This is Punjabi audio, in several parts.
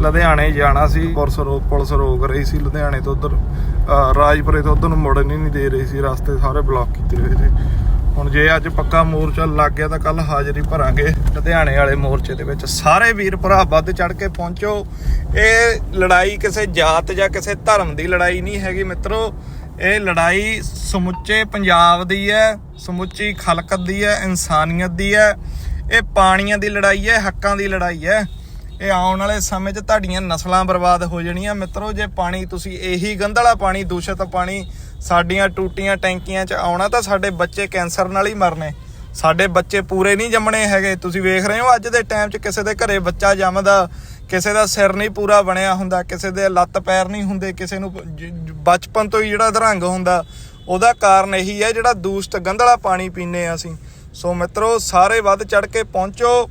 ਲੁਧਿਆਣੇ ਜਾਣਾ ਸੀ, ਪੁਲਿਸ ਰੋਕ ਪੁਲਿਸ ਰੋਕ ਰਹੀ ਸੀ ਲੁਧਿਆਣੇ ਤੋਂ ਉਧਰ ਰਾਜਪੁਰੇ ਤੋਂ ਉਧਰ ਨੂੰ ਮੁੜਨ ਹੀ ਨਹੀਂ ਦੇ ਰਹੀ ਸੀ, ਰਸਤੇ ਸਾਰੇ ਬਲੌਕ ਕੀਤੇ ਹੋਏ ਸੀ। ਹੁਣ ਜੇ ਅੱਜ ਪੱਕਾ ਮੋਰਚਾ ਲੱਗ ਗਿਆ ਤਾਂ ਕੱਲ ਹਾਜ਼ਰੀ ਭਰਾਂਗੇ ਲੁਧਿਆਣੇ ਵਾਲੇ ਮੋਰਚੇ ਦੇ ਵਿੱਚ। ਸਾਰੇ ਵੀਰ ਭਰਾ ਵੱਧ ਚੜ ਕੇ ਪਹੁੰਚੋ। ਇਹ ਲੜਾਈ ਕਿਸੇ ਜਾਤ ਜਾਂ ਕਿਸੇ ਧਰਮ ਦੀ ਲੜਾਈ ਨਹੀਂ ਹੈਗੀ ਮਿੱਤਰੋ। ਇਹ ਲੜਾਈ ਸਮੁੱਚੇ ਪੰਜਾਬ ਦੀ ਹੈ, ਸਮੁੱਚੀ ਖਲਕਤ ਦੀ ਹੈ, ਇਨਸਾਨੀਅਤ ਦੀ ਹੈ। ਇਹ ਪਾਣੀਆਂ ਦੀ ਲੜਾਈ ਹੈ, ਹੱਕਾਂ ਦੀ ਲੜਾਈ ਹੈ। ਇਹ ਆਉਣ ਵਾਲੇ ਸਮੇਂ 'ਚ ਤੁਹਾਡੀਆਂ ਨਸਲਾਂ ਬਰਬਾਦ ਹੋ ਜਾਣੀਆਂ। ਮਿੱਤਰੋ, ਜੇ ਪਾਣੀ, ਤੁਸੀਂ ਇਹੀ ਗੰਧਲਾ ਪਾਣੀ, ਦੂਸ਼ਿਤ ਪਾਣੀ ਸਾਡੀਆਂ ਟੂਟੀਆਂ ਟੈਂਕੀਆਂ 'ਚ ਆਉਣਾ ਤਾਂ ਸਾਡੇ ਬੱਚੇ ਕੈਂਸਰ ਨਾਲ ਹੀ ਮਰਨੇ। ਸਾਡੇ ਬੱਚੇ ਪੂਰੇ ਨਹੀਂ ਜੰਮਣੇ ਹੈਗੇ। ਤੁਸੀਂ ਵੇਖ ਰਹੇ ਹੋ, ਅੱਜ ਦੇ ਟਾਈਮ 'ਚ ਕਿਸੇ ਦੇ ਘਰੇ ਬੱਚਾ ਜੰਮਦਾ, ਕਿਸੇ ਦਾ ਸਿਰ ਨਹੀਂ ਪੂਰਾ ਬਣਿਆ ਹੁੰਦਾ, ਕਿਸੇ ਦੇ ਲੱਤ ਪੈਰ ਨਹੀਂ ਹੁੰਦੇ, ਕਿਸੇ ਨੂੰ ਬਚਪਨ ਤੋਂ ਹੀ ਜਿਹੜਾ ਅਧਰੰਗ ਹੁੰਦਾ। ਉਹਦਾ ਕਾਰਨ ਇਹੀ ਹੈ ਜਿਹੜਾ ਦੂਸ਼ਤ ਗੰਧਲਾ ਪਾਣੀ ਪੀਂਦੇ ਆ ਅਸੀਂ। ਸੋ ਮਿੱਤਰੋ, ਸਾਰੇ ਵੱਧ ਚੜ ਕੇ ਪਹੁੰਚੋ।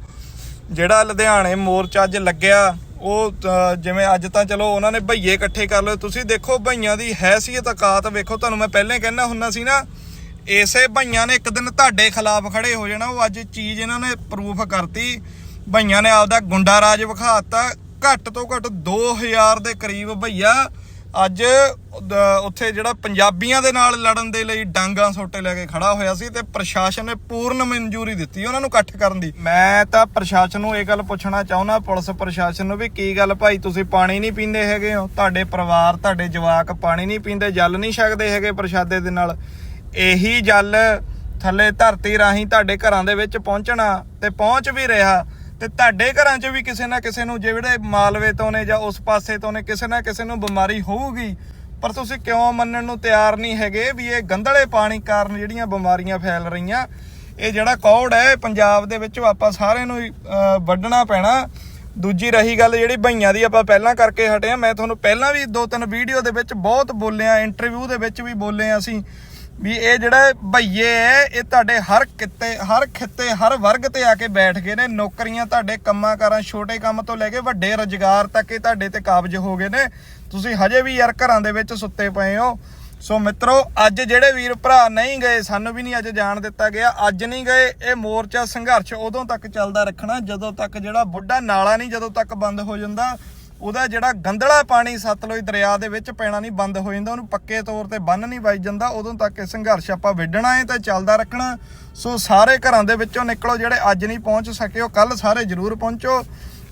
ਜਿਹੜਾ ਲੁਧਿਆਣੇ ਮੋਰਚਾ ਅੱਜ ਲੱਗਿਆ, ਉਹ ਜਿਵੇਂ ਅੱਜ ਤਾਂ ਚਲੋ ਉਹਨਾਂ ਨੇ ਭਈਏ ਇਕੱਠੇ ਕਰ ਲਏ। ਤੁਸੀਂ ਦੇਖੋ ਭਈਆਂ ਦੀ ਹੈਸੀਅਤ ਔਕਾਤ ਵੇਖੋ, ਤੁਹਾਨੂੰ ਮੈਂ ਪਹਿਲਾਂ ਹੀ ਕਹਿਣਾ ਹੁੰਦਾ ਸੀ ਨਾ, ਇਸੇ ਭਈਆਂ ਨੇ ਇੱਕ ਦਿਨ ਤੁਹਾਡੇ ਖਿਲਾਫ ਖੜੇ ਹੋ ਜਾਣਾ, ਉਹ ਅੱਜ ਚੀਜ਼ ਇਹਨਾਂ ਨੇ ਪ੍ਰੂਫ ਕਰਤੀ। ਭਈਆਂ ਨੇ ਆਪਦਾ ਗੁੰਡਾ ਰਾਜ ਵਿਖਾਤਾ, ਘੱਟ ਤੋਂ ਘੱਟ 2000 ਦੇ ਕਰੀਬ ਭਈਆ ਅੱਜ ਉੱਥੇ ਜਿਹੜਾ ਪੰਜਾਬੀਆਂ ਦੇ ਨਾਲ ਲੜਨ ਦੇ ਲਈ ਡਾਂਗਾ ਸੋਟੇ ਲੈ ਕੇ ਖੜਾ ਹੋਇਆ ਸੀ ਤੇ ਪ੍ਰਸ਼ਾਸਨ ਨੇ ਪੂਰਨ ਮਨਜ਼ੂਰੀ ਦਿੱਤੀ ਉਹਨਾਂ ਨੂੰ ਇਕੱਠ ਕਰਨ ਦੀ। ਮੈਂ ਤਾਂ ਪ੍ਰਸ਼ਾਸਨ ਨੂੰ ਇਹ ਗੱਲ ਪੁੱਛਣਾ ਚਾਹੁੰਦਾ, ਪੁਲਿਸ ਪ੍ਰਸ਼ਾਸਨ ਨੂੰ ਵੀ ਕੀ ਗੱਲ ਭਾਈ, ਤੁਸੀਂ ਪਾਣੀ ਨਹੀਂ ਪੀਂਦੇ ਹੈਗੇ ਹੋ। ਤੁਹਾਡੇ ਪਰਿਵਾਰ, ਤੁਹਾਡੇ ਜਵਾਕ ਪਾਣੀ ਨਹੀਂ ਪੀਂਦੇ, ਜਲ ਨਹੀਂ ਛਕਦੇ ਹੈਗੇ ਪ੍ਰਸ਼ਾਦੇ ਦੇ ਨਾਲ। ਇਹੀ ਜਲ ਥੱਲੇ ਧਰਤੀ ਰਾਹੀਂ ਤੁਹਾਡੇ ਘਰਾਂ ਦੇ ਵਿੱਚ ਪਹੁੰਚਣਾ ਤੇ ਪਹੁੰਚ ਵੀ ਰਿਹਾ। ਤੇ ਤੁਹਾਡੇ ਘਰਾਂ 'ਚ ਵੀ ਕਿਸੇ ਨਾ ਕਿਸੇ ਨੂੰ ਜਿਹੜੇ ਮਾਲਵੇ ਤੋਂ ਨੇ ਜਾਂ ਉਸ ਪਾਸੇ ਤੋਂ ਨੇ ਕਿਸੇ ਨਾ ਕਿਸੇ ਨੂੰ ਬਿਮਾਰੀ ਹੋਊਗੀ ਪਰ ਤੁਸੀਂ ਕਿਉਂ ਮੰਨਣ ਨੂੰ ਤਿਆਰ ਨਹੀਂ ਹੈਗੇ ਵੀ ਇਹ ਗੰਧਲੇ ਪਾਣੀ ਕਾਰਨ ਜਿਹੜੀਆਂ ਬਿਮਾਰੀਆਂ ਫੈਲ ਰਹੀਆਂ? ਇਹ ਜਿਹੜਾ ਕੌੜ ਹੈ ਇਹ ਪੰਜਾਬ ਦੇ ਵਿੱਚ ਆਪਾਂ ਸਾਰਿਆਂ ਨੂੰ ਹੀ, ਵੱਢਣਾ ਪੈਣਾ। ਦੂਜੀ ਰਹੀ ਗੱਲ ਜਿਹੜੀ ਭਈਆਂ ਦੀ ਆਪਾਂ ਪਹਿਲਾਂ ਕਰਕੇ ਹਟੇ ਆ ਮੈਂ ਤੁਹਾਨੂੰ ਪਹਿਲਾਂ ਵੀ ਦੋ ਤਿੰਨ ਵੀਡੀਓ ਦੇ ਵਿੱਚ ਬਹੁਤ ਬੋਲਿਆ ਇੰਟਰਵਿਊ ਦੇ ਵਿੱਚ ਵੀ ਬੋਲੇ ਆ ਅਸੀਂ। ਵੀ ਇਹ ਜਿਹੜਾ ਭਈਏ ਹੈ ਇਹ ਤੁਹਾਡੇ ਹਰ ਕਿੱਤੇ, ਹਰ ਖਿੱਤੇ, ਹਰ ਵਰਗ ਤੇ ਆ ਕੇ ਬੈਠ ਗਏ ਨੇ। ਨੌਕਰੀਆਂ ਤੁਹਾਡੇ ਕੰਮਾਂ ਕਾਰਾਂ, ਛੋਟੇ ਕੰਮ ਤੋਂ ਲੈ ਕੇ ਵੱਡੇ ਰੁਜ਼ਗਾਰ ਤੱਕ ਇਹ ਤੁਹਾਡੇ ਤੇ ਕਾਬਜ ਹੋ ਗਏ ਨੇ। ਤੁਸੀਂ ਹਜੇ ਵੀ ਯਾਰ ਘਰਾਂ ਦੇ ਵਿੱਚ ਸੁੱਤੇ ਪਏ ਹੋ। ਸੋ ਮਿੱਤਰੋ, ਅੱਜ ਜਿਹੜੇ ਵੀਰ ਭਰਾ ਨਹੀਂ ਗਏ, ਸਾਨੂੰ ਵੀ ਨਹੀਂ ਅੱਜ ਜਾਣ ਦਿੱਤਾ ਗਿਆ। ਅੱਜ ਨਹੀਂ ਗਏ, ਇਹ ਮੋਰਚਾ ਸੰਘਰਸ਼ ਉਦੋਂ ਤੱਕ ਚੱਲਦਾ ਰੱਖਣਾ, ਜਦੋਂ ਤੱਕ ਜਿਹੜਾ ਬੁੱਢਾ ਨਾਲਾ ਨਹੀਂ ਜਦੋਂ ਤੱਕ ਬੰਦ ਹੋ ਜਾਂਦਾ। ਉਹਦਾ ਜਿਹੜਾ ਗੰਦਲਾ ਪਾਣੀ ਸਤਲੁਜ ਦਰਿਆ ਦੇ ਵਿੱਚ ਪੈਣਾ ਨਹੀਂ, ਬੰਦ ਹੋ ਜਾਂਦਾ, ਉਹਨੂੰ ਪੱਕੇ ਤੌਰ ਤੇ ਬੰਨ ਨਹੀਂ ਵੱਜ ਜਾਂਦਾ, ਉਦੋਂ ਤੱਕ ਇਹ ਸੰਘਰਸ਼ ਆਪਾਂ ਵਿੱਢਣਾ ਹੈ ਤੇ ਚੱਲਦਾ ਰੱਖਣਾ। ਸੋ ਸਾਰੇ ਘਰਾਂ ਦੇ ਵਿੱਚੋਂ ਨਿਕਲੋ, ਜਿਹੜੇ ਅੱਜ ਨਹੀਂ ਪਹੁੰਚ ਸਕੇ, ਉਹ ਕੱਲ ਸਾਰੇ ਜ਼ਰੂਰ ਪਹੁੰਚੋ।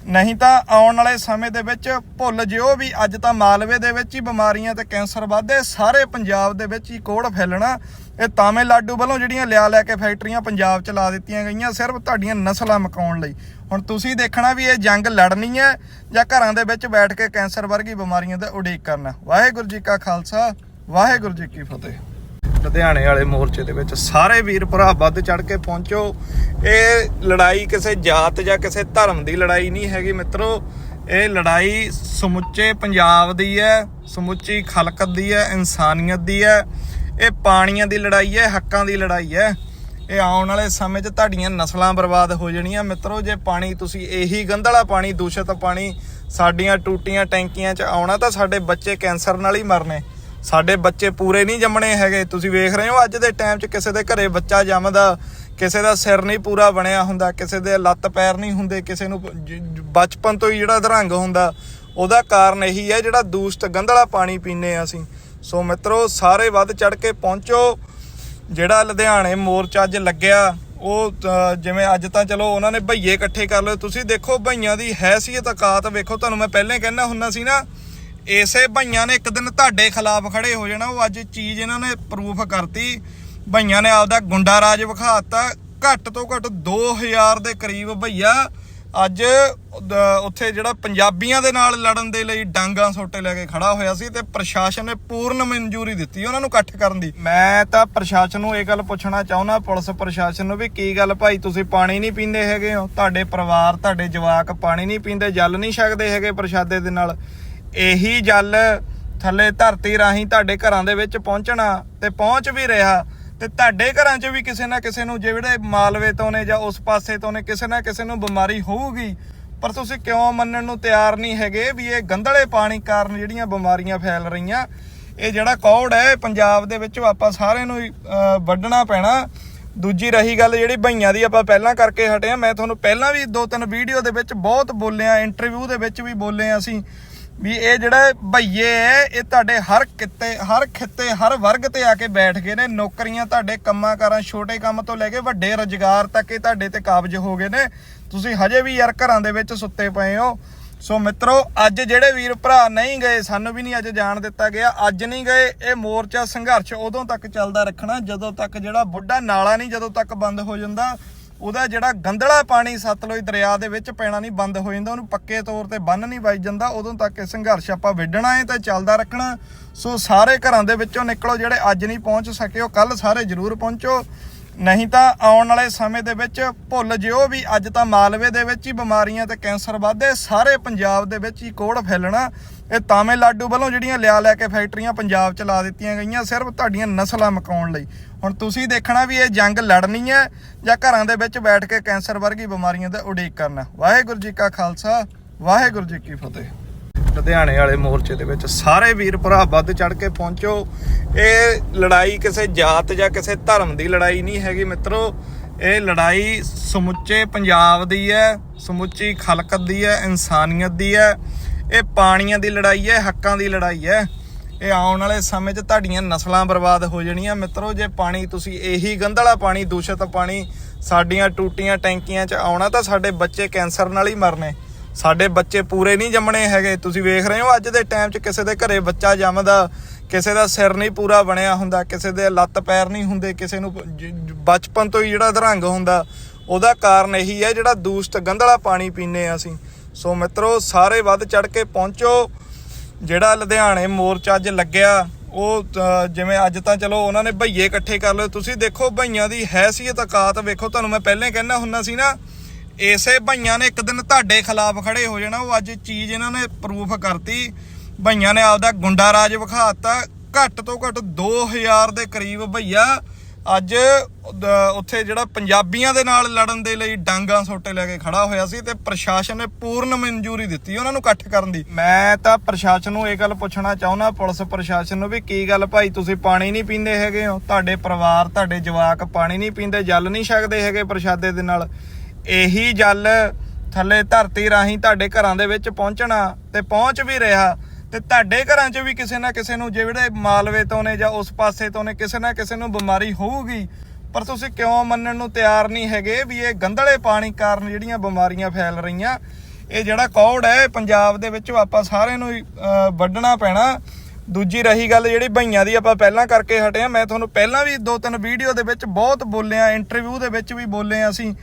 ਨਹੀਂ ਤਾਂ ਆਉਣ ਵਾਲੇ ਸਮੇਂ ਦੇ ਵਿੱਚ ਭੁੱਲ ਜਿਓ ਵੀ ਅੱਜ ਤਾਂ ਮਾਲਵੇ ਦੇ ਵਿੱਚ ਹੀ ਬਿਮਾਰੀਆਂ ਤੇ ਕੈਂਸਰ ਵੱਧਦੇ, ਸਾਰੇ ਪੰਜਾਬ ਦੇ ਵਿੱਚ ਹੀ ਕੋੜ ਫੈਲਣਾ। ਇਹ ਤਾਮਿਲਨਾਡੂ ਵੱਲੋਂ ਜਿਹੜੀਆਂ ਲਿਆ ਲੈ ਕੇ ਫੈਕਟਰੀਆਂ ਪੰਜਾਬ ਚ ਲਾ ਦਿੱਤੀਆਂ ਗਈਆਂ, ਸਿਰਫ ਤੁਹਾਡੀਆਂ ਨਸਲਾਂ ਮਕਾਉਣ ਲਈ। ਹੁਣ ਤੁਸੀਂ ਦੇਖਣਾ ਵੀ ਇਹ ਜੰਗ ਲੜਨੀ ਹੈ ਜਾਂ ਘਰਾਂ ਦੇ ਵਿੱਚ ਬੈਠ ਕੇ ਕੈਂਸਰ ਵਰਗੀ ਬਿਮਾਰੀਆਂ ਦਾ ਉਡੀਕ ਕਰਨਾ। ਵਾਹਿਗੁਰੂ ਜੀ ਕਾ ਖਾਲਸਾ, ਵਾਹਿਗੁਰੂ ਜੀ ਕੀ ਫਤਿਹ। ਲੁਧਿਆਣੇ ਵਾਲੇ ਮੋਰਚੇ ਦੇ ਵਿੱਚ ਸਾਰੇ ਵੀਰ ਭਰਾ ਵੱਧ ਚੜ ਕੇ ਪਹੁੰਚੋ। ਇਹ ਲੜਾਈ ਕਿਸੇ ਜਾਤ ਜਾਂ ਕਿਸੇ ਧਰਮ ਦੀ ਲੜਾਈ ਨਹੀਂ ਹੈਗੀ ਮਿੱਤਰੋ। ਇਹ ਲੜਾਈ ਸਮੁੱਚੇ ਪੰਜਾਬ ਦੀ ਹੈ, ਸਮੁੱਚੀ ਖਲਕਤ ਦੀ ਹੈ, ਇਨਸਾਨੀਅਤ ਦੀ ਹੈ। ਇਹ ਪਾਣੀਆਂ ਦੀ ਲੜਾਈ ਹੈ, ਹੱਕਾਂ ਦੀ ਲੜਾਈ ਹੈ। ਇਹ ਆਉਣ ਵਾਲੇ ਸਮੇਂ 'ਚ ਤੁਹਾਡੀਆਂ ਨਸਲਾਂ ਬਰਬਾਦ ਹੋ ਜਾਣੀਆਂ। ਮਿੱਤਰੋ, ਜੇ ਪਾਣੀ, ਤੁਸੀਂ ਇਹੀ ਗੰਧਲਾ ਪਾਣੀ, ਦੂਸ਼ਿਤ ਪਾਣੀ ਸਾਡੀਆਂ ਟੂਟੀਆਂ ਟੈਂਕੀਆਂ 'ਚ ਆਉਣਾ ਤਾਂ ਸਾਡੇ ਬੱਚੇ ਕੈਂਸਰ ਨਾਲ ਹੀ ਮਰਨੇ। ਸਾਡੇ ਬੱਚੇ ਪੂਰੇ ਨਹੀਂ ਜੰਮਣੇ ਹੈਗੇ। ਤੁਸੀਂ ਵੇਖ ਰਹੇ ਹੋ, ਅੱਜ ਦੇ ਟਾਈਮ 'ਚ ਕਿਸੇ ਦੇ ਘਰੇ ਬੱਚਾ ਜੰਮਦਾ, ਕਿਸੇ ਦਾ ਸਿਰ ਨਹੀਂ ਪੂਰਾ ਬਣਿਆ ਹੁੰਦਾ, ਕਿਸੇ ਦੇ ਲੱਤ ਪੈਰ ਨਹੀਂ ਹੁੰਦੇ, ਕਿਸੇ ਨੂੰ ਬਚਪਨ ਤੋਂ ਹੀ ਜਿਹੜਾ ਅਧਰੰਗ ਹੁੰਦਾ, ਉਹਦਾ ਕਾਰਨ ਇਹੀ ਹੈ ਜਿਹੜਾ ਦੂਸ਼ਿਤ ਗੰਧਲਾ ਪਾਣੀ ਪੀਂਦੇ ਆ ਅਸੀਂ। ਸੋ ਮਿੱਤਰੋ, ਸਾਰੇ ਵੱਧ ਚੜ ਕੇ ਪਹੁੰਚੋ। ਜਿਹੜਾ ਲੁਧਿਆਣੇ ਮੋਰਚਾ ਅੱਜ ਲੱਗਿਆ, ਉਹ ਜਿਵੇਂ ਅੱਜ ਤਾਂ ਚਲੋ ਉਹਨਾਂ ਨੇ ਭਈਏ ਇਕੱਠੇ ਕਰ ਲਏ। ਤੁਸੀਂ ਦੇਖੋ ਭਈਆਂ ਦੀ ਹੈਸੀਅਤ ਔਕਾਤ ਵੇਖੋ, ਤੁਹਾਨੂੰ ਮੈਂ ਪਹਿਲਾਂ ਹੀ ਕਹਿਣਾ ਹੁੰਦਾ ਸੀ ਨਾ, ਇਸੇ ਭਈਆਂ ਨੇ ਇੱਕ ਦਿਨ ਤੁਹਾਡੇ ਖਿਲਾਫ ਖੜੇ ਹੋ ਜਾਣਾ, ਉਹ ਅੱਜ ਚੀਜ਼ ਇਹਨਾਂ ਨੇ ਪ੍ਰੂਫ ਕਰਤੀ। ਭਈਆਂ ਨੇ ਆਪਦਾ ਗੁੰਡਾ ਰਾਜ ਵਿਖਾਤਾ ਘੱਟ ਤੋਂ ਘੱਟ 2000 ਦੇ ਕਰੀਬ ਭਈਆ ਅੱਜ ਉੱਥੇ ਜਿਹੜਾ ਪੰਜਾਬੀਆਂ ਦੇ ਨਾਲ ਲੜਨ ਦੇ ਲਈ ਡਾਂਗਾ ਸੋਟੇ ਲੈ ਕੇ ਖੜਾ ਹੋਇਆ ਸੀ ਤੇ ਪ੍ਰਸ਼ਾਸਨ ਨੇ ਪੂਰਨ ਮਨਜ਼ੂਰੀ ਦਿੱਤੀ ਉਹਨਾਂ ਨੂੰ ਇਕੱਠ ਕਰਨ ਦੀ। ਮੈਂ ਤਾਂ ਪ੍ਰਸ਼ਾਸਨ ਨੂੰ ਇਹ ਗੱਲ ਪੁੱਛਣਾ ਚਾਹੁੰਦਾ, ਪੁਲਿਸ ਪ੍ਰਸ਼ਾਸਨ ਨੂੰ ਵੀ ਕੀ ਗੱਲ ਭਾਈ, ਤੁਸੀਂ ਪਾਣੀ ਨਹੀਂ ਪੀਂਦੇ ਹੈਗੇ ਹੋ। ਤੁਹਾਡੇ ਪਰਿਵਾਰ, ਤੁਹਾਡੇ ਜਵਾਕ ਪਾਣੀ ਨਹੀਂ ਪੀਂਦੇ, ਜਲ ਨਹੀਂ ਛਕਦੇ ਹੈਗੇ ਪ੍ਰਸ਼ਾਦੇ ਦੇ ਨਾਲ। ਇਹੀ ਜਲ ਥੱਲੇ ਧਰਤੀ ਰਾਹੀਂ ਤੁਹਾਡੇ ਘਰਾਂ ਦੇ ਵਿੱਚ ਪਹੁੰਚਣਾ ਤੇ ਪਹੁੰਚ ਵੀ ਰਿਹਾ। ਤੇ ਤੁਹਾਡੇ ਘਰਾਂ 'ਚ ਵੀ ਕਿਸੇ ਨਾ ਕਿਸੇ ਨੂੰ ਜਿਹੜੇ ਮਾਲਵੇ ਤੋਂ ਨੇ ਜਾਂ ਉਸ ਪਾਸੇ ਤੋਂ ਨੇ ਕਿਸੇ ਨਾ ਕਿਸੇ ਨੂੰ ਬਿਮਾਰੀ ਹੋਊਗੀ। ਪਰ ਤੁਸੀਂ ਕਿਉਂ ਮੰਨਣ ਨੂੰ ਤਿਆਰ ਨਹੀਂ ਹੈਗੇ ਵੀ ਇਹ ਗੰਧਲੇ ਪਾਣੀ ਕਾਰਨ ਜਿਹੜੀਆਂ ਬਿਮਾਰੀਆਂ ਫੈਲ ਰਹੀਆਂ? ਇਹ ਜਿਹੜਾ ਕੌੜ ਹੈ ਇਹ ਪੰਜਾਬ ਦੇ ਵਿੱਚ ਆਪਾਂ ਸਾਰਿਆਂ ਨੂੰ ਹੀ, ਵੱਢਣਾ ਪੈਣਾ। ਦੂਜੀ ਰਹੀ ਗੱਲ ਜਿਹੜੀ ਭਈਆਂ ਦੀ ਆਪਾਂ ਪਹਿਲਾਂ ਕਰਕੇ ਹਟੇ ਆ। ਮੈਂ ਤੁਹਾਨੂੰ ਪਹਿਲਾਂ ਵੀ ਦੋ ਤਿੰਨ ਵੀਡੀਓ ਦੇ ਵਿੱਚ ਬਹੁਤ ਬੋਲਿਆ ਇੰਟਰਵਿਊ ਦੇ ਵਿੱਚ ਵੀ ਬੋਲੇ ਆ ਅਸੀਂ। ਵੀ ਇਹ ਜਿਹੜਾ ਭਈਏ ਹੈ ਇਹ ਤੁਹਾਡੇ ਹਰ ਕਿੱਤੇ, ਹਰ ਖਿੱਤੇ, ਹਰ ਵਰਗ ਤੇ ਆ ਕੇ ਬੈਠ ਗਏ ਨੇ। ਨੌਕਰੀਆਂ ਤੁਹਾਡੇ ਕੰਮਾਂ ਕਾਰਾਂ, ਛੋਟੇ ਕੰਮ ਤੋਂ ਲੈ ਕੇ ਵੱਡੇ ਰੁਜ਼ਗਾਰ ਤੱਕ ਇਹ ਤੁਹਾਡੇ ਤੇ ਕਾਬਜ ਹੋ ਗਏ ਨੇ। ਤੁਸੀਂ ਹਜੇ ਵੀ ਯਾਰ ਘਰਾਂ ਦੇ ਵਿੱਚ ਸੁੱਤੇ ਪਏ ਹੋ। ਸੋ ਮਿੱਤਰੋ, ਅੱਜ ਜਿਹੜੇ ਵੀਰ ਭਰਾ ਨਹੀਂ ਗਏ, ਸਾਨੂੰ ਵੀ ਨਹੀਂ ਅੱਜ ਜਾਣ ਦਿੱਤਾ ਗਿਆ। ਅੱਜ ਨਹੀਂ ਗਏ, ਇਹ ਮੋਰਚਾ ਸੰਘਰਸ਼ ਉਦੋਂ ਤੱਕ ਚੱਲਦਾ ਰੱਖਣਾ, ਜਦੋਂ ਤੱਕ ਜਿਹੜਾ ਬੁੱਢਾ ਨਾਲਾ ਨਹੀਂ ਜਦੋਂ ਤੱਕ ਬੰਦ ਹੋ ਜਾਂਦਾ। ਉਹਦਾ ਜਿਹੜਾ ਗੰਦਲਾ ਪਾਣੀ ਸਤਲੁਜ ਦਰਿਆ ਦੇ ਵਿੱਚ ਪੈਣਾ ਨਹੀਂ, ਬੰਦ ਹੋ ਜਾਂਦਾ, ਉਹਨੂੰ ਪੱਕੇ ਤੌਰ ਤੇ ਬੰਨ ਨਹੀਂ ਵੱਜ ਜਾਂਦਾ, ਉਦੋਂ ਤੱਕ ਇਹ ਸੰਘਰਸ਼ ਆਪਾਂ ਵਿੱਢਣਾ ਹੈ ਤੇ ਚੱਲਦਾ ਰੱਖਣਾ। ਸੋ ਸਾਰੇ ਘਰਾਂ ਦੇ ਵਿੱਚੋਂ ਨਿਕਲੋ, ਜਿਹੜੇ ਅੱਜ ਨਹੀਂ ਪਹੁੰਚ ਸਕੇ, ਉਹ ਕੱਲ ਸਾਰੇ ਜ਼ਰੂਰ ਪਹੁੰਚੋ। ਨਹੀਂ ਤਾਂ ਆਉਣ ਵਾਲੇ ਸਮੇਂ ਦੇ ਵਿੱਚ ਭੁੱਲ ਜਿਓ ਵੀ ਅੱਜ ਤਾਂ ਮਾਲਵੇ ਦੇ ਵਿੱਚ ਹੀ ਬਿਮਾਰੀਆਂ ਤੇ ਕੈਂਸਰ ਵੱਧਦੇ, ਸਾਰੇ ਪੰਜਾਬ ਦੇ ਵਿੱਚ ਹੀ ਕੋੜ ਫੈਲਣਾ। ਇਹ ਤਾਮਿਲਨਾਡੂ ਵੱਲੋਂ ਜਿਹੜੀਆਂ ਲਿਆ ਲੈ ਕੇ ਫੈਕਟਰੀਆਂ ਪੰਜਾਬ ਚ ਲਾ ਦਿੱਤੀਆਂ ਗਈਆਂ ਸਿਰਫ ਤੁਹਾਡੀਆਂ ਨਸਲਾਂ ਮਕਾਉਣ ਲਈ। ਹੁਣ ਤੁਸੀਂ ਦੇਖਣਾ ਵੀ ਇਹ ਜੰਗ ਲੜਨੀ ਹੈ ਜਾਂ ਘਰਾਂ ਦੇ ਵਿੱਚ ਬੈਠ ਕੇ ਕੈਂਸਰ ਵਰਗੀ ਬਿਮਾਰੀਆਂ ਦਾ ਉਡੀਕ ਕਰਨਾ। ਵਾਹਿਗੁਰੂ ਜੀ ਕਾ ਖਾਲਸਾ, ਵਾਹਿਗੁਰੂ ਜੀ ਕੀ ਫਤਿਹ। ਲੁਧਿਆਣੇ ਵਾਲੇ ਮੋਰਚੇ ਦੇ ਵਿੱਚ ਸਾਰੇ ਵੀਰ ਭਰਾ ਵੱਧ ਚੜ ਕੇ ਪਹੁੰਚੋ। ਇਹ ਲੜਾਈ ਕਿਸੇ ਜਾਤ ਜਾਂ ਕਿਸੇ ਧਰਮ ਦੀ ਲੜਾਈ ਨਹੀਂ ਹੈਗੀ ਮਿੱਤਰੋ। ਇਹ ਲੜਾਈ ਸਮੁੱਚੇ ਪੰਜਾਬ ਦੀ ਹੈ, ਸਮੁੱਚੀ ਖਲਕਤ ਦੀ ਹੈ, ਇਨਸਾਨੀਅਤ ਦੀ ਹੈ। ਇਹ ਪਾਣੀਆਂ ਦੀ ਲੜਾਈ ਹੈ, ਹੱਕਾਂ ਦੀ ਲੜਾਈ ਹੈ। ਇਹ ਆਉਣ ਵਾਲੇ ਸਮੇਂ 'ਚ ਤੁਹਾਡੀਆਂ ਨਸਲਾਂ ਬਰਬਾਦ ਹੋ ਜਾਣੀਆਂ ਮਿੱਤਰੋ। ਜੇ ਪਾਣੀ, ਤੁਸੀਂ ਇਹੀ ਗੰਧਲਾ ਪਾਣੀ, ਦੂਸ਼ਿਤ ਪਾਣੀ ਸਾਡੀਆਂ ਟੂਟੀਆਂ ਟੈਂਕੀਆਂ 'ਚ ਆਉਣਾ ਤਾਂ ਸਾਡੇ ਬੱਚੇ ਕੈਂਸਰ ਨਾਲ ਹੀ ਮਰਨੇ। ਸਾਡੇ ਬੱਚੇ ਪੂਰੇ ਨਹੀਂ ਜੰਮਣੇ ਹੈਗੇ। ਤੁਸੀਂ ਵੇਖ ਰਹੇ ਹੋ ਅੱਜ ਦੇ ਟਾਈਮ 'ਚ ਕਿਸੇ ਦੇ ਘਰੇ ਬੱਚਾ ਜੰਮਦਾ, ਕਿਸੇ ਦਾ ਸਿਰ ਨਹੀਂ ਪੂਰਾ ਬਣਿਆ ਹੁੰਦਾ, ਕਿਸੇ ਦੇ ਲੱਤ ਪੈਰ ਨਹੀਂ ਹੁੰਦੇ, ਕਿਸੇ ਨੂੰ ਬਚਪਨ ਤੋਂ ਹੀ ਜਿਹੜਾ ਅਧਰੰਗ ਹੁੰਦਾ। ਉਹਦਾ ਕਾਰਨ ਇਹੀ ਹੈ ਜਿਹੜਾ ਦੂਸਤ ਗੰਧਲਾ ਪਾਣੀ ਪੀਨੇ ਆ ਅਸੀਂ। ਸੋ ਮਿੱਤਰੋ, ਸਾਰੇ ਵੱਧ ਚੜ ਕੇ ਪਹੁੰਚੋ। ਜਿਹੜਾ ਲੁਧਿਆਣੇ ਮੋਰਚਾ ਅੱਜ ਲੱਗਿਆ, ਉਹ ਜਿਵੇਂ ਅੱਜ ਤਾਂ ਚਲੋ ਉਹਨਾਂ ਨੇ ਭਈਏ ਇਕੱਠੇ ਕਰ ਲਏ। ਤੁਸੀਂ ਦੇਖੋ ਭਈਆਂ ਦੀ ਹੈਸੀਅਤ, ਔਕਾਤ ਵੇਖੋ। ਤੁਹਾਨੂੰ ਮੈਂ ਪਹਿਲਾਂ ਹੀ ਕਹਿਣਾ ਹੁੰਦਾ ਸੀ ਨਾ ਇਸੇ ਭਈਆਂ ਨੇ ਇੱਕ ਦਿਨ ਤੁਹਾਡੇ ਖਿਲਾਫ ਖੜੇ ਹੋ ਜਾਣਾ, ਉਹ ਅੱਜ ਚੀਜ਼ ਇਹਨਾਂ ਨੇ ਪ੍ਰੂਫ ਕਰਤੀ। ਭਈਆਂ ਨੇ ਆਪਦਾ ਗੁੰਡਾ ਰਾਜ ਵਿਖਾਤਾ ਘੱਟ ਤੋਂ ਘੱਟ 2000 ਦੇ ਕਰੀਬ ਭਈਆ ਅੱਜ ਉੱਥੇ ਜਿਹੜਾ ਪੰਜਾਬੀਆਂ ਦੇ ਨਾਲ ਲੜਨ ਦੇ ਲਈ ਡਾਂਗਾ ਸੋਟੇ ਲੈ ਕੇ ਖੜਾ ਹੋਇਆ ਸੀ ਤੇ ਪ੍ਰਸ਼ਾਸਨ ਨੇ ਪੂਰਨ ਮਨਜ਼ੂਰੀ ਦਿੱਤੀ ਉਹਨਾਂ ਨੂੰ ਇਕੱਠ ਕਰਨ ਦੀ। ਮੈਂ ਤਾਂ ਪ੍ਰਸ਼ਾਸਨ ਨੂੰ ਇਹ ਗੱਲ ਪੁੱਛਣਾ ਚਾਹੁੰਦਾ, ਪੁਲਿਸ ਪ੍ਰਸ਼ਾਸਨ ਨੂੰ ਵੀ ਕੀ ਗੱਲ ਭਾਈ, ਤੁਸੀਂ ਪਾਣੀ ਨਹੀਂ ਪੀਂਦੇ ਹੈਗੇ ਹੋ। ਤੁਹਾਡੇ ਪਰਿਵਾਰ, ਤੁਹਾਡੇ ਜਵਾਕ ਪਾਣੀ ਨਹੀਂ ਪੀਂਦੇ, ਜਲ ਨਹੀਂ ਛਕਦੇ ਹੈਗੇ ਪ੍ਰਸ਼ਾਦੇ ਦੇ ਨਾਲ। ਇਹੀ ਜਲ ਥੱਲੇ ਧਰਤੀ ਰਾਹੀਂ ਤੁਹਾਡੇ ਘਰਾਂ ਦੇ ਵਿੱਚ ਪਹੁੰਚਣਾ ਤੇ ਪਹੁੰਚ ਵੀ ਰਿਹਾ ਤੇ ਤੁਹਾਡੇ ਘਰਾਂ 'ਚ ਵੀ ਕਿਸੇ ਨਾ ਕਿਸੇ ਨੂੰ ਜਿਹੜੇ ਮਾਲਵੇ ਤੋਂ ਨੇ ਜਾਂ ਉਸ ਪਾਸੇ ਤੋਂ ਨੇ ਕਿਸੇ ਨਾ ਕਿਸੇ ਨੂੰ ਬਿਮਾਰੀ ਹੋਊਗੀ। ਪਰ ਤੁਸੀਂ ਕਿਉਂ ਮੰਨਣ ਨੂੰ ਤਿਆਰ ਨਹੀਂ ਹੈਗੇ ਵੀ ਇਹ ਗੰਧਲੇ ਪਾਣੀ ਕਾਰਨ ਜਿਹੜੀਆਂ ਬਿਮਾਰੀਆਂ ਫੈਲ ਰਹੀਆਂ? ਇਹ ਜਿਹੜਾ ਕੌੜ ਹੈ ਇਹ ਪੰਜਾਬ ਦੇ ਵਿੱਚ ਆਪਾਂ ਸਾਰਿਆਂ ਨੂੰ ਹੀ, ਵੱਢਣਾ ਪੈਣਾ। ਦੂਜੀ ਰਹੀ ਗੱਲ ਜਿਹੜੀ ਭਈਆਂ ਦੀ ਆਪਾਂ ਪਹਿਲਾਂ ਕਰਕੇ ਹਟੇ ਆ ਮੈਂ ਤੁਹਾਨੂੰ ਪਹਿਲਾਂ ਵੀ ਦੋ ਤਿੰਨ ਵੀਡੀਓ ਦੇ ਵਿੱਚ ਬਹੁਤ ਬੋਲਿਆ ਇੰਟਰਵਿਊ ਦੇ ਵਿੱਚ ਵੀ ਬੋਲੇ ਆ ਅਸੀਂ।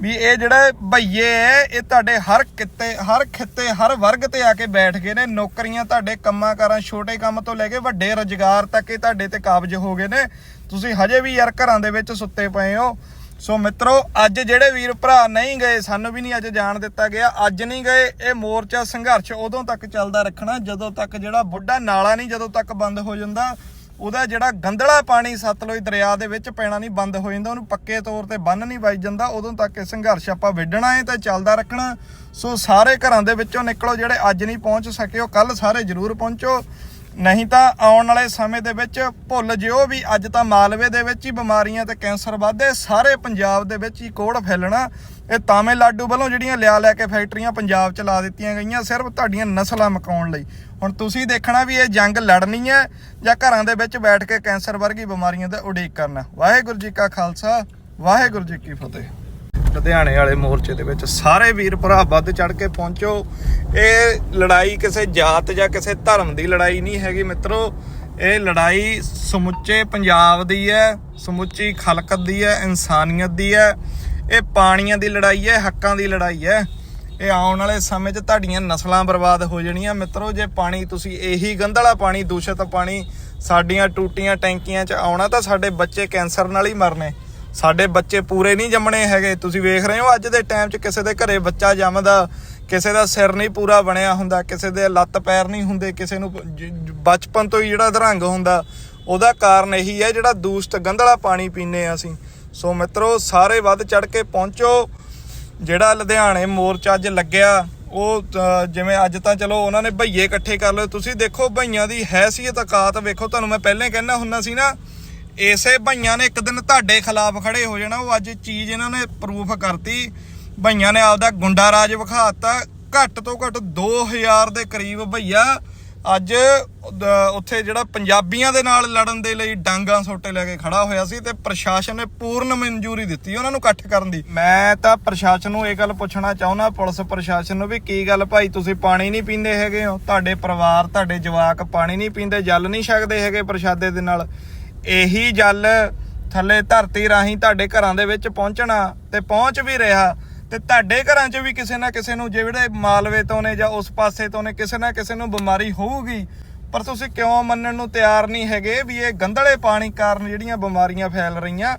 ਵੀ ਇਹ ਜਿਹੜਾ ਭਈਏ ਹੈ, ਇਹ ਤੁਹਾਡੇ ਹਰ ਕਿੱਤੇ, ਹਰ ਖਿੱਤੇ, ਹਰ ਵਰਗ ਤੇ ਆ ਕੇ ਬੈਠ ਗਏ ਨੇ, ਨੌਕਰੀਆਂ ਤੁਹਾਡੇ ਕੰਮਾਂ ਕਾਰਾਂ, ਛੋਟੇ ਕੰਮ ਤੋਂ ਲੈ ਕੇ ਵੱਡੇ ਰੁਜ਼ਗਾਰ ਤੱਕ ਇਹ ਤੁਹਾਡੇ ਤੇ ਕਾਬਜ ਹੋ ਗਏ ਨੇ। ਤੁਸੀਂ ਹਜੇ ਵੀ ਯਾਰ ਘਰਾਂ ਦੇ ਵਿੱਚ ਸੁੱਤੇ ਪਏ ਹੋ। ਸੋ ਮਿੱਤਰੋ, ਅੱਜ ਜਿਹੜੇ ਵੀਰ ਭਰਾ ਨਹੀਂ ਗਏ, ਸਾਨੂੰ ਵੀ ਨਹੀਂ ਅੱਜ ਜਾਣ ਦਿੱਤਾ ਗਿਆ। ਅੱਜ ਨਹੀਂ ਗਏ, ਇਹ ਮੋਰਚਾ ਸੰਘਰਸ਼ ਉਦੋਂ ਤੱਕ ਚੱਲਦਾ ਰੱਖਣਾ, ਜਦੋਂ ਤੱਕ ਜਿਹੜਾ ਬੁੱਢਾ ਨਾਲਾ ਨਹੀਂ ਜਦੋਂ ਤੱਕ ਬੰਦ ਹੋ ਜਾਂਦਾ। ਉਹਦਾ ਜਿਹੜਾ ਗੰਦਲਾ ਪਾਣੀ ਸਤਲੁਜ ਦਰਿਆ ਦੇ ਵਿੱਚ ਪੈਣਾ ਨਹੀਂ, ਬੰਦ ਹੋ ਜਾਂਦਾ, ਉਹਨੂੰ ਪੱਕੇ ਤੌਰ ਤੇ ਬੰਨ ਨਹੀਂ ਵੱਜ ਜਾਂਦਾ, ਉਦੋਂ ਤੱਕ ਇਹ ਸੰਘਰਸ਼ ਆਪਾਂ ਵਿੱਢਣਾ ਹੈ ਤੇ ਚੱਲਦਾ ਰੱਖਣਾ। ਸੋ ਸਾਰੇ ਘਰਾਂ ਦੇ ਵਿੱਚੋਂ ਨਿਕਲੋ, ਜਿਹੜੇ ਅੱਜ ਨਹੀਂ ਪਹੁੰਚ ਸਕੇ, ਉਹ ਕੱਲ ਸਾਰੇ ਜ਼ਰੂਰ ਪਹੁੰਚੋ। ਨਹੀਂ ਤਾਂ ਆਉਣ ਵਾਲੇ ਸਮੇਂ ਦੇ ਵਿੱਚ ਭੁੱਲ ਜਿਓ ਵੀ ਅੱਜ ਤਾਂ ਮਾਲਵੇ ਦੇ ਵਿੱਚ ਹੀ ਬਿਮਾਰੀਆਂ ਤੇ ਕੈਂਸਰ ਵੱਧਦੇ, ਸਾਰੇ ਪੰਜਾਬ ਦੇ ਵਿੱਚ ਹੀ ਕੋੜ ਫੈਲਣਾ। ਇਹ ਤਾਮਿਲਨਾਡੂ ਵੱਲੋਂ ਜਿਹੜੀਆਂ ਲਿਆ ਲੈ ਕੇ ਫੈਕਟਰੀਆਂ ਪੰਜਾਬ ਚ ਲਾ ਦਿੱਤੀਆਂ ਗਈਆਂ, ਸਿਰਫ ਤੁਹਾਡੀਆਂ ਨਸਲਾਂ ਮਕਾਉਣ ਲਈ। ਹੁਣ ਤੁਸੀਂ ਦੇਖਣਾ ਵੀ ਇਹ ਜੰਗ ਲੜਨੀ ਹੈ ਜਾਂ ਘਰਾਂ ਦੇ ਵਿੱਚ ਬੈਠ ਕੇ ਕੈਂਸਰ ਵਰਗੀ ਬਿਮਾਰੀਆਂ ਦਾ ਉਡੀਕ ਕਰਨਾ। ਵਾਹਿਗੁਰੂ ਜੀ ਕਾ ਖਾਲਸਾ, ਵਾਹਿਗੁਰੂ ਜੀ ਕੀ ਫਤਿਹ। ਲੁਧਿਆਣੇ ਵਾਲੇ ਮੋਰਚੇ ਦੇ ਵਿੱਚ ਸਾਰੇ ਵੀਰ ਭਰਾ ਵੱਧ ਚੜ ਕੇ ਪਹੁੰਚੋ। ਇਹ ਲੜਾਈ ਕਿਸੇ ਜਾਤ ਜਾਂ ਕਿਸੇ ਧਰਮ ਦੀ ਲੜਾਈ ਨਹੀਂ ਹੈਗੀ ਮਿੱਤਰੋ। ਇਹ ਲੜਾਈ ਸਮੁੱਚੇ ਪੰਜਾਬ ਦੀ ਹੈ, ਸਮੁੱਚੀ ਖਲਕਤ ਦੀ ਹੈ, ਇਨਸਾਨੀਅਤ ਦੀ ਹੈ। ਇਹ ਪਾਣੀਆਂ ਦੀ ਲੜਾਈ ਹੈ, ਹੱਕਾਂ ਦੀ ਲੜਾਈ ਹੈ। ਇਹ ਆਉਣ ਵਾਲੇ ਸਮੇਂ 'ਚ ਤੁਹਾਡੀਆਂ ਨਸਲਾਂ ਬਰਬਾਦ ਹੋ ਜਾਣੀਆਂ। ਮਿੱਤਰੋ, ਜੇ ਪਾਣੀ, ਤੁਸੀਂ ਇਹੀ ਗੰਧਲਾ ਪਾਣੀ, ਦੂਸ਼ਿਤ ਪਾਣੀ ਸਾਡੀਆਂ ਟੂਟੀਆਂ ਟੈਂਕੀਆਂ 'ਚ ਆਉਣਾ ਤਾਂ ਸਾਡੇ ਬੱਚੇ ਕੈਂਸਰ ਨਾਲ ਹੀ ਮਰਨੇ। ਸਾਡੇ ਬੱਚੇ ਪੂਰੇ ਨਹੀਂ ਜੰਮਣੇ ਹੈਗੇ। ਤੁਸੀਂ ਵੇਖ ਰਹੇ ਹੋ ਅੱਜ ਦੇ ਟਾਈਮ 'ਚ ਕਿਸੇ ਦੇ ਘਰੇ ਬੱਚਾ ਜੰਮਦਾ, ਕਿਸੇ ਦਾ ਸਿਰ ਨਹੀਂ ਪੂਰਾ ਬਣਿਆ ਹੁੰਦਾ, ਕਿਸੇ ਦੇ ਲੱਤ ਪੈਰ ਨਹੀਂ ਹੁੰਦੇ, ਕਿਸੇ ਨੂੰ ਬਚਪਨ ਤੋਂ ਹੀ ਜਿਹੜਾ ਅਧਰੰਗ ਹੁੰਦਾ, ਉਹਦਾ ਕਾਰਨ ਇਹੀ ਹੈ ਜਿਹੜਾ ਦੂਸਤ ਗੰਧਲਾ ਪਾਣੀ ਪੀਨੇ ਆ ਅਸੀਂ। ਸੋ ਮਿੱਤਰੋ, ਸਾਰੇ ਵੱਧ ਚੜ ਕੇ ਪਹੁੰਚੋ। ਜਿਹੜਾ ਲੁਧਿਆਣੇ ਮੋਰਚਾ ਅੱਜ ਲੱਗਿਆ, ਉਹ ਜਿਵੇਂ ਅੱਜ ਤਾਂ ਚਲੋ ਉਹਨਾਂ ਨੇ ਭਈਏ ਇਕੱਠੇ ਕਰ ਲਏ। ਤੁਸੀਂ ਦੇਖੋ ਭਈਆਂ ਦੀ ਹੈਸੀਅਤ, ਔਕਾਤ ਵੇਖੋ। ਤੁਹਾਨੂੰ ਮੈਂ ਪਹਿਲਾਂ ਹੀ ਕਹਿਣਾ ਹੁੰਦਾ ਸੀ ਨਾ ਇਸੇ ਭਈਆਂ ਨੇ ਇੱਕ ਦਿਨ ਤੁਹਾਡੇ ਖਿਲਾਫ ਖੜੇ ਹੋ ਜਾਣਾ, ਉਹ ਅੱਜ ਚੀਜ਼ ਇਹਨਾਂ ਨੇ ਪ੍ਰੂਫ ਕਰਤੀ। ਭਈਆਂ ਨੇ ਆਪਦਾ ਗੁੰਡਾ ਰਾਜ ਵਿਖਾਤਾ। ਘੱਟ ਤੋਂ ਘੱਟ 2000 ਦੇ ਕਰੀਬ ਭਈਆ ਅੱਜ ਉੱਥੇ ਜਿਹੜਾ ਪੰਜਾਬੀਆਂ ਦੇ ਨਾਲ ਲੜਨ ਦੇ ਲਈ ਡਾਂਗਾ ਸੋਟੇ ਲੈ ਕੇ ਖੜਾ ਹੋਇਆ ਸੀ ਤੇ ਪ੍ਰਸ਼ਾਸਨ ਨੇ ਪੂਰਨ ਮਨਜ਼ੂਰੀ ਦਿੱਤੀ ਉਹਨਾਂ ਨੂੰ ਇਕੱਠ ਕਰਨ ਦੀ। ਮੈਂ ਤਾਂ ਪ੍ਰਸ਼ਾਸਨ ਨੂੰ ਇਹ ਗੱਲ ਪੁੱਛਣਾ ਚਾਹੁੰਦਾ, ਪੁਲਿਸ ਪ੍ਰਸ਼ਾਸਨ ਨੂੰ ਵੀ ਕੀ ਗੱਲ ਭਾਈ, ਤੁਸੀਂ ਪਾਣੀ ਨਹੀਂ ਪੀਂਦੇ ਹੈਗੇ ਹੋ। ਤੁਹਾਡੇ ਪਰਿਵਾਰ, ਤੁਹਾਡੇ ਜਵਾਕ ਪਾਣੀ ਨਹੀਂ ਪੀਂਦੇ, ਜਲ ਨਹੀਂ ਛਕਦੇ ਹੈਗੇ ਪ੍ਰਸ਼ਾਦੇ ਦੇ ਨਾਲ। ਇਹੀ ਜਲ ਥੱਲੇ ਧਰਤੀ ਰਾਹੀਂ ਤੁਹਾਡੇ ਘਰਾਂ ਦੇ ਵਿੱਚ ਪਹੁੰਚਣਾ ਤੇ ਪਹੁੰਚ ਵੀ ਰਿਹਾ ਤੇ ਤੁਹਾਡੇ ਘਰਾਂ 'ਚ ਵੀ ਕਿਸੇ ਨਾ ਕਿਸੇ ਨੂੰ ਜਿਹੜੇ ਮਾਲਵੇ ਤੋਂ ਨੇ ਜਾਂ ਉਸ ਪਾਸੇ ਤੋਂ ਨੇ ਕਿਸੇ ਨਾ ਕਿਸੇ ਨੂੰ ਬਿਮਾਰੀ ਹੋਊਗੀ। ਪਰ ਤੁਸੀਂ ਕਿਉਂ ਮੰਨਣ ਨੂੰ ਤਿਆਰ ਨਹੀਂ ਹੈਗੇ ਵੀ ਇਹ ਗੰਧਲੇ ਪਾਣੀ ਕਾਰਨ ਜਿਹੜੀਆਂ ਬਿਮਾਰੀਆਂ ਫੈਲ ਰਹੀਆਂ?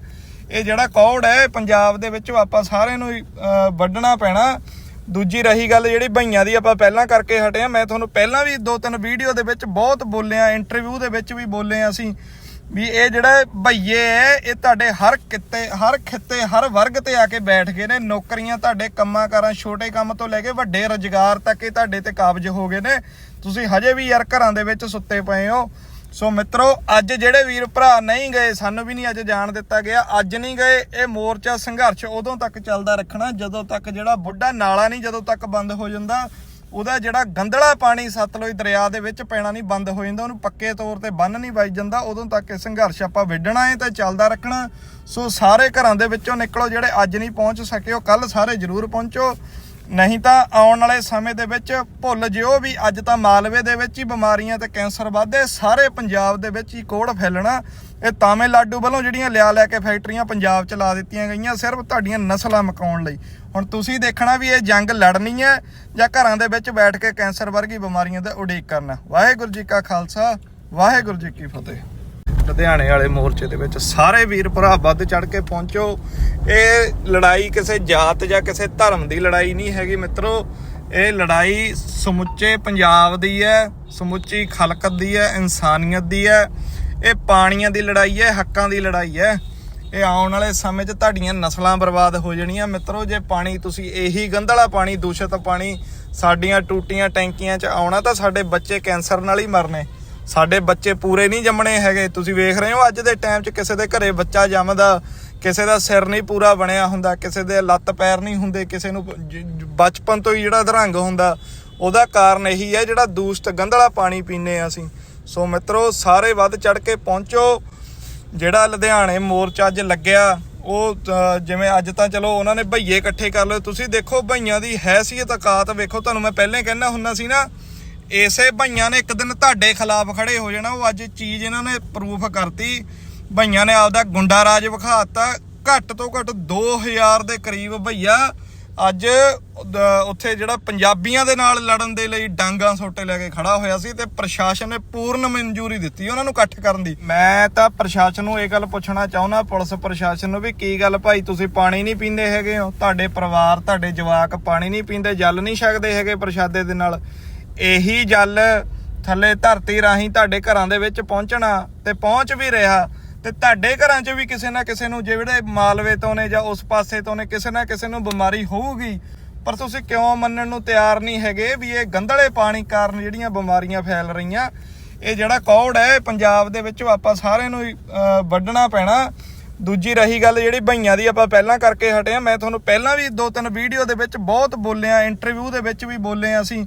ਇਹ ਜਿਹੜਾ ਕੌੜ ਹੈ ਇਹ ਪੰਜਾਬ ਦੇ ਵਿੱਚ ਆਪਾਂ ਸਾਰਿਆਂ ਨੂੰ ਹੀ, ਵੱਢਣਾ ਪੈਣਾ। ਦੂਜੀ ਰਹੀ ਗੱਲ ਜਿਹੜੀ ਭਈਆਂ ਦੀ ਆਪਾਂ ਪਹਿਲਾਂ ਕਰਕੇ ਹਟੇ ਆ ਮੈਂ ਤੁਹਾਨੂੰ ਪਹਿਲਾਂ ਵੀ ਦੋ ਤਿੰਨ ਵੀਡੀਓ ਦੇ ਵਿੱਚ ਬਹੁਤ ਬੋਲਿਆ ਇੰਟਰਵਿਊ ਦੇ ਵਿੱਚ ਵੀ ਬੋਲੇ ਆ ਅਸੀਂ। ਵੀ ਇਹ ਜਿਹੜਾ ਭਈਏ ਹੈ ਇਹ ਤੁਹਾਡੇ ਹਰ ਕਿੱਤੇ, ਹਰ ਖਿੱਤੇ, ਹਰ ਵਰਗ ਤੇ ਆ ਕੇ ਬੈਠ ਗਏ ਨੇ, ਨੌਕਰੀਆਂ ਤੁਹਾਡੇ ਕੰਮਾਂ ਕਾਰਾਂ, ਛੋਟੇ ਕੰਮ ਤੋਂ ਲੈ ਕੇ ਵੱਡੇ ਰੁਜ਼ਗਾਰ ਤੱਕ ਇਹ ਤੁਹਾਡੇ ਤੇ ਕਾਬਜ ਹੋ ਗਏ ਨੇ। ਤੁਸੀਂ ਹਜੇ ਵੀ ਯਾਰ ਘਰਾਂ ਦੇ ਵਿੱਚ ਸੁੱਤੇ ਪਏ ਹੋ। ਸੋ ਮਿੱਤਰੋ, ਅੱਜ ਜਿਹੜੇ ਵੀਰ ਭਰਾ ਨਹੀਂ ਗਏ, ਸਾਨੂੰ ਵੀ ਨਹੀਂ ਅੱਜ ਜਾਣ ਦਿੱਤਾ ਗਿਆ। ਅੱਜ ਨਹੀਂ ਗਏ, ਇਹ ਮੋਰਚਾ ਸੰਘਰਸ਼ ਉਦੋਂ ਤੱਕ ਚੱਲਦਾ ਰੱਖਣਾ, ਜਦੋਂ ਤੱਕ ਜਿਹੜਾ ਬੁੱਢਾ ਨਾਲਾ ਨਹੀਂ ਜਦੋਂ ਤੱਕ ਬੰਦ ਹੋ ਜਾਂਦਾ। ਉਹਦਾ ਜਿਹੜਾ ਗੰਦਲਾ ਪਾਣੀ ਸਤਲੁਜ ਦਰਿਆ ਦੇ ਵਿੱਚ ਪੈਣਾ ਨਹੀਂ, ਬੰਦ ਹੋ ਜਾਂਦਾ, ਉਹਨੂੰ ਪੱਕੇ ਤੌਰ ਤੇ ਬੰਨ ਨਹੀਂ ਵੱਜ ਜਾਂਦਾ, ਉਦੋਂ ਤੱਕ ਇਹ ਸੰਘਰਸ਼ ਆਪਾਂ ਵਿੱਢਣਾ ਹੈ ਤੇ ਚੱਲਦਾ ਰੱਖਣਾ। ਸੋ ਸਾਰੇ ਘਰਾਂ ਦੇ ਵਿੱਚੋਂ ਨਿਕਲੋ ਜਿਹੜੇ ਅੱਜ ਨਹੀਂ ਪਹੁੰਚ ਸਕੇ, ਉਹ ਕੱਲ ਸਾਰੇ ਜ਼ਰੂਰ ਪਹੁੰਚੋ। ਨਹੀਂ ਤਾਂ ਆਉਣ ਵਾਲੇ ਸਮੇਂ ਦੇ ਵਿੱਚ ਭੁੱਲ ਜਿਓ ਵੀ ਅੱਜ ਤਾਂ ਮਾਲਵੇ ਦੇ ਵਿੱਚ ਹੀ ਬਿਮਾਰੀਆਂ ਤੇ ਕੈਂਸਰ ਵੱਧਦੇ, ਸਾਰੇ ਪੰਜਾਬ ਦੇ ਵਿੱਚ ਹੀ ਕੋੜ ਫੈਲਣਾ। ਇਹ ਤਾਮਿਲਨਾਡੂ ਵੱਲੋਂ ਜਿਹੜੀਆਂ ਲਿਆ ਲੈ ਕੇ ਫੈਕਟਰੀਆਂ ਪੰਜਾਬ ਚ ਲਾ ਦਿੱਤੀਆਂ ਗਈਆਂ, ਸਿਰਫ ਤੁਹਾਡੀਆਂ ਨਸਲਾਂ ਮਕਾਉਣ ਲਈ। ਹੁਣ ਤੁਸੀਂ ਦੇਖਣਾ ਵੀ ਇਹ ਜੰਗ ਲੜਨੀ ਹੈ ਜਾਂ ਘਰਾਂ ਦੇ ਵਿੱਚ ਬੈਠ ਕੇ ਕੈਂਸਰ ਵਰਗੀ ਬਿਮਾਰੀਆਂ ਦਾ ਉਡੀਕ ਕਰਨਾ। ਵਾਹਿਗੁਰੂ ਜੀ ਕਾ ਖਾਲਸਾ, ਵਾਹਿਗੁਰੂ ਜੀ ਕੀ ਫਤਿਹ। ਲੁਧਿਆਣੇ ਵਾਲੇ ਮੋਰਚੇ ਦੇ ਵਿੱਚ ਸਾਰੇ ਵੀਰ ਭਰਾ ਵੱਧ ਚੜ ਕੇ ਪਹੁੰਚੋ। ਇਹ ਲੜਾਈ ਕਿਸੇ ਜਾਤ ਜਾਂ ਕਿਸੇ ਧਰਮ ਦੀ ਲੜਾਈ ਨਹੀਂ ਹੈਗੀ ਮਿੱਤਰੋ। ਇਹ ਲੜਾਈ ਸਮੁੱਚੇ ਪੰਜਾਬ ਦੀ ਹੈ, ਸਮੁੱਚੀ ਖਲਕਤ ਦੀ ਹੈ, ਇਨਸਾਨੀਅਤ ਦੀ ਹੈ। ਇਹ ਪਾਣੀਆਂ ਦੀ ਲੜਾਈ ਹੈ, ਹੱਕਾਂ ਦੀ ਲੜਾਈ ਹੈ। ਇਹ ਆਉਣ ਵਾਲੇ ਸਮੇਂ 'ਚ ਤੁਹਾਡੀਆਂ ਨਸਲਾਂ ਬਰਬਾਦ ਹੋ ਜਾਣੀਆਂ। ਮਿੱਤਰੋ, ਜੇ ਪਾਣੀ, ਤੁਸੀਂ ਇਹੀ ਗੰਧਲਾ ਪਾਣੀ, ਦੂਸ਼ਿਤ ਪਾਣੀ ਸਾਡੀਆਂ ਟੂਟੀਆਂ ਟੈਂਕੀਆਂ 'ਚ ਆਉਣਾ ਤਾਂ ਸਾਡੇ ਬੱਚੇ ਕੈਂਸਰ ਨਾਲ ਹੀ ਮਰਨੇ। ਸਾਡੇ ਬੱਚੇ ਪੂਰੇ ਨਹੀਂ ਜੰਮਣੇ ਹੈਗੇ। ਤੁਸੀਂ ਵੇਖ ਰਹੇ ਹੋ ਅੱਜ ਦੇ ਟਾਈਮ 'ਚ ਕਿਸੇ ਦੇ ਘਰੇ ਬੱਚਾ ਜੰਮਦਾ, ਕਿਸੇ ਦਾ ਸਿਰ ਨਹੀਂ ਪੂਰਾ ਬਣਿਆ ਹੁੰਦਾ, ਕਿਸੇ ਦੇ ਲੱਤ ਪੈਰ ਨਹੀਂ ਹੁੰਦੇ, ਕਿਸੇ ਨੂੰ ਬਚਪਨ ਤੋਂ ਹੀ ਜਿਹੜਾ ਅਧਰੰਗ ਹੁੰਦਾ, ਉਹਦਾ ਕਾਰਨ ਇਹੀ ਹੈ ਜਿਹੜਾ ਦੂਸਤ ਗੰਧਲਾ ਪਾਣੀ ਪੀਨੇ ਆ ਅਸੀਂ। ਸੋ ਮਿੱਤਰੋ, ਸਾਰੇ ਵੱਧ ਚੜ ਕੇ ਪਹੁੰਚੋ। ਜਿਹੜਾ ਲੁਧਿਆਣੇ ਮੋਰਚਾ ਅੱਜ ਲੱਗਿਆ, ਉਹ ਜਿਵੇਂ ਅੱਜ ਤਾਂ ਚਲੋ ਉਹਨਾਂ ਨੇ ਭਈਏ ਇਕੱਠੇ ਕਰ ਲਏ। ਤੁਸੀਂ ਦੇਖੋ ਭਈਆਂ ਦੀ ਹੈਸੀਅਤ, ਔਕਾਤ ਵੇਖੋ। ਤੁਹਾਨੂੰ ਮੈਂ ਪਹਿਲਾਂ ਹੀ ਕਹਿਣਾ ਹੁੰਦਾ ਸੀ ਨਾ ਇਸੇ ਭਈਆਂ ਨੇ ਇੱਕ ਦਿਨ ਤੁਹਾਡੇ ਖਿਲਾਫ ਖੜੇ ਹੋ ਜਾਣਾ। ਉਹ ਅੱਜ ਚੀਜ਼ ਇਹਨਾਂ ਨੇ ਪ੍ਰੂਫ ਕਰਤੀ। ਭਈਆਂ ਨੇ ਆਪਦਾ ਗੁੰਡਾ ਰਾਜ ਵਿਖਾਤਾ। ਘੱਟ ਤੋਂ ਘੱਟ 2000 ਦੇ ਕਰੀਬ ਭਈਆ ਅੱਜ ਉੱਥੇ ਜਿਹੜਾ ਪੰਜਾਬੀਆਂ ਦੇ ਨਾਲ ਲੜਨ ਦੇ ਲਈ ਡਾਂਗਾ ਸੋਟੇ ਲੈ ਕੇ ਖੜਾ ਹੋਇਆ ਸੀ ਤੇ ਪ੍ਰਸ਼ਾਸਨ ਨੇ ਪੂਰਨ ਮਨਜ਼ੂਰੀ ਦਿੱਤੀ ਉਹਨਾਂ ਨੂੰ ਇਕੱਠ ਕਰਨ ਦੀ। ਮੈਂ ਤਾਂ ਪ੍ਰਸ਼ਾਸਨ ਨੂੰ ਇਹ ਗੱਲ ਪੁੱਛਣਾ ਚਾਹੁੰਦਾ, ਪੁਲਿਸ ਪ੍ਰਸ਼ਾਸਨ ਨੂੰ ਵੀ ਕੀ ਗੱਲ ਭਾਈ, ਤੁਸੀਂ ਪਾਣੀ ਨਹੀਂ ਪੀਂਦੇ ਹੈਗੇ ਹੋ। ਤੁਹਾਡੇ ਪਰਿਵਾਰ, ਤੁਹਾਡੇ ਜਵਾਕ ਪਾਣੀ ਨਹੀਂ ਪੀਂਦੇ, ਜਲ ਨਹੀਂ ਛਕਦੇ ਹੈਗੇ ਪ੍ਰਸ਼ਾਦੇ ਦੇ ਨਾਲ। ਇਹੀ ਜਲ ਥੱਲੇ ਧਰਤੀ ਰਾਹੀਂ ਤੁਹਾਡੇ ਘਰਾਂ ਦੇ ਵਿੱਚ ਪਹੁੰਚਣਾ ਤੇ ਪਹੁੰਚ ਵੀ ਰਿਹਾ ਤੇ ਤੁਹਾਡੇ ਘਰਾਂ 'ਚ ਵੀ ਕਿਸੇ ਨਾ ਕਿਸੇ ਨੂੰ ਜਿਹੜੇ ਮਾਲਵੇ ਤੋਂ ਨੇ ਜਾਂ ਉਸ ਪਾਸੇ ਤੋਂ ਨੇ ਕਿਸੇ ਨਾ ਕਿਸੇ ਨੂੰ ਬਿਮਾਰੀ ਹੋਊਗੀ। ਪਰ ਤੁਸੀਂ ਕਿਉਂ ਮੰਨਣ ਨੂੰ ਤਿਆਰ ਨਹੀਂ ਹੈਗੇ ਵੀ ਇਹ ਗੰਧਲੇ ਪਾਣੀ ਕਾਰਨ ਜਿਹੜੀਆਂ ਬਿਮਾਰੀਆਂ ਫੈਲ ਰਹੀਆਂ? ਇਹ ਜਿਹੜਾ ਕੌੜ ਹੈ ਇਹ ਪੰਜਾਬ ਦੇ ਵਿੱਚ ਆਪਾਂ ਸਾਰਿਆਂ ਨੂੰ ਹੀ, ਵੱਢਣਾ ਪੈਣਾ। ਦੂਜੀ ਰਹੀ ਗੱਲ ਜਿਹੜੀ ਭਈਆਂ ਦੀ ਆਪਾਂ ਪਹਿਲਾਂ ਕਰਕੇ ਹਟੇ ਆ ਮੈਂ ਤੁਹਾਨੂੰ ਪਹਿਲਾਂ ਵੀ ਦੋ ਤਿੰਨ ਵੀਡੀਓ ਦੇ ਵਿੱਚ ਬਹੁਤ ਬੋਲਿਆ ਇੰਟਰਵਿਊ ਦੇ ਵਿੱਚ ਵੀ ਬੋਲੇ ਆ ਅਸੀਂ।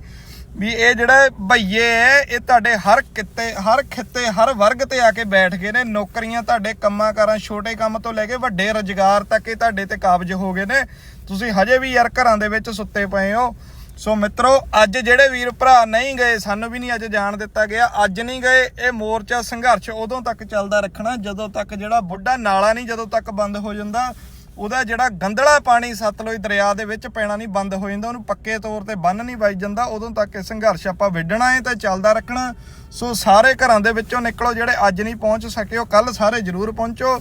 ਵੀ ਇਹ ਜਿਹੜਾ ਭਈਏ ਹੈ, ਇਹ ਤੁਹਾਡੇ ਹਰ ਕਿੱਤੇ, ਹਰ ਖਿੱਤੇ, ਹਰ ਵਰਗ ਤੇ ਆ ਕੇ ਬੈਠ ਗਏ ਨੇ। ਨੌਕਰੀਆਂ ਤੁਹਾਡੇ ਕੰਮਾਂ ਕਾਰਾਂ, ਛੋਟੇ ਕੰਮ ਤੋਂ ਲੈ ਕੇ ਵੱਡੇ ਰੁਜ਼ਗਾਰ ਤੱਕ ਇਹ ਤੁਹਾਡੇ ਤੇ ਕਾਬਜ ਹੋ ਗਏ ਨੇ। ਤੁਸੀਂ ਹਜੇ ਵੀ ਯਾਰ ਘਰਾਂ ਦੇ ਵਿੱਚ ਸੁੱਤੇ ਪਏ ਹੋ। ਸੋ ਮਿੱਤਰੋ, ਅੱਜ ਜਿਹੜੇ ਵੀਰ ਭਰਾ ਨਹੀਂ ਗਏ, ਸਾਨੂੰ ਵੀ ਨਹੀਂ ਅੱਜ ਜਾਣ ਦਿੱਤਾ ਗਿਆ। ਅੱਜ ਨਹੀਂ ਗਏ, ਇਹ ਮੋਰਚਾ ਸੰਘਰਸ਼ ਉਦੋਂ ਤੱਕ ਚੱਲਦਾ ਰੱਖਣਾ, ਜਦੋਂ ਤੱਕ ਜਿਹੜਾ ਬੁੱਢਾ ਨਾਲਾ ਨਹੀਂ ਜਦੋਂ ਤੱਕ ਬੰਦ ਹੋ ਜਾਂਦਾ। ਉਹਦਾ ਜਿਹੜਾ ਗੰਦਲਾ ਪਾਣੀ ਸਤਲੁਜ ਦਰਿਆ ਦੇ ਵਿੱਚ ਪੈਣਾ ਨਹੀਂ, ਬੰਦ ਹੋ ਜਾਂਦਾ, ਉਹਨੂੰ ਪੱਕੇ ਤੌਰ ਤੇ ਬੰਨ ਨਹੀਂ ਵੱਜ ਜਾਂਦਾ, ਉਦੋਂ ਤੱਕ ਇਹ ਸੰਘਰਸ਼ ਆਪਾਂ ਵਿੱਢਣਾ ਹੈ ਤੇ ਚੱਲਦਾ ਰੱਖਣਾ। ਸੋ ਸਾਰੇ ਘਰਾਂ ਦੇ ਵਿੱਚੋਂ ਨਿਕਲੋ, ਜਿਹੜੇ ਅੱਜ ਨਹੀਂ ਪਹੁੰਚ ਸਕੇ, ਉਹ ਕੱਲ ਸਾਰੇ ਜ਼ਰੂਰ ਪਹੁੰਚੋ।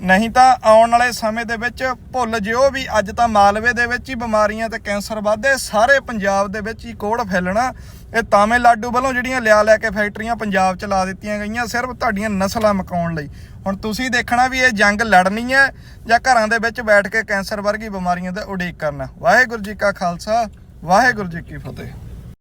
ਨਹੀਂ ਤਾਂ ਆਉਣ ਵਾਲੇ ਸਮੇਂ ਦੇ ਵਿੱਚ ਭੁੱਲ ਜਿਓ ਵੀ ਅੱਜ ਤਾਂ ਮਾਲਵੇ ਦੇ ਵਿੱਚ ਹੀ ਬਿਮਾਰੀਆਂ ਤੇ ਕੈਂਸਰ ਵੱਧਦੇ, ਸਾਰੇ ਪੰਜਾਬ ਦੇ ਵਿੱਚ ਹੀ ਕੋੜ ਫੈਲਣਾ। ਇਹ ਤਾਮਿਲਨਾਡੂ ਵੱਲੋਂ ਜਿਹੜੀਆਂ ਲਿਆ ਲੈ ਕੇ ਫੈਕਟਰੀਆਂ ਪੰਜਾਬ ਚ ਲਾ ਦਿੱਤੀਆਂ ਗਈਆਂ ਸਿਰਫ ਤੁਹਾਡੀਆਂ ਨਸਲਾਂ ਮਕਾਉਣ ਲਈ। ਹੁਣ ਤੁਸੀਂ ਦੇਖਣਾ ਵੀ ਇਹ ਜੰਗ ਲੜਨੀ ਹੈ ਜਾਂ ਘਰਾਂ ਦੇ ਵਿੱਚ ਬੈਠ ਕੇ ਕੈਂਸਰ ਵਰਗੀ ਬਿਮਾਰੀਆਂ ਦਾ ਉਡੀਕ ਕਰਨਾ। ਵਾਹਿਗੁਰੂ ਜੀ ਕਾ ਖਾਲਸਾ, ਵਾਹਿਗੁਰੂ ਜੀ ਕੀ ਫਤਿਹ।